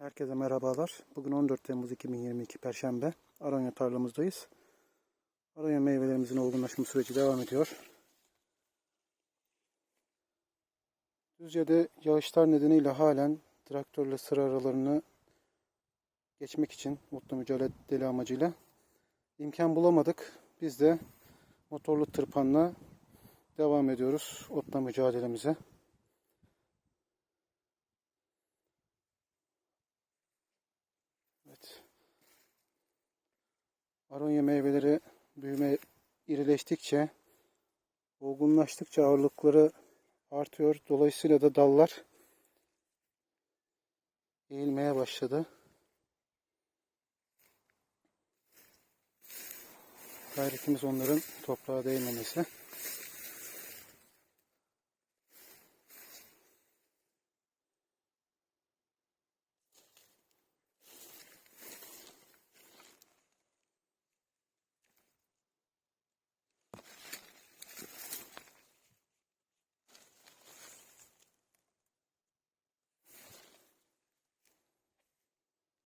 Herkese merhabalar. Bugün 14 Temmuz 2022 Perşembe. Aronya tarlamızdayız. Aronya meyvelerimizin olgunlaşma süreci devam ediyor. Düzce'de yağışlar nedeniyle halen traktörle sıra aralarını geçmek için mutlu mücadele amacıyla imkan bulamadık. Biz de motorlu tırpanla devam ediyoruz otla mücadelemize. Aronya meyveleri büyüme irileştikçe, olgunlaştıkça ağırlıkları artıyor. Dolayısıyla da dallar eğilmeye başladı. Gayretimiz onların toprağa değmemesi.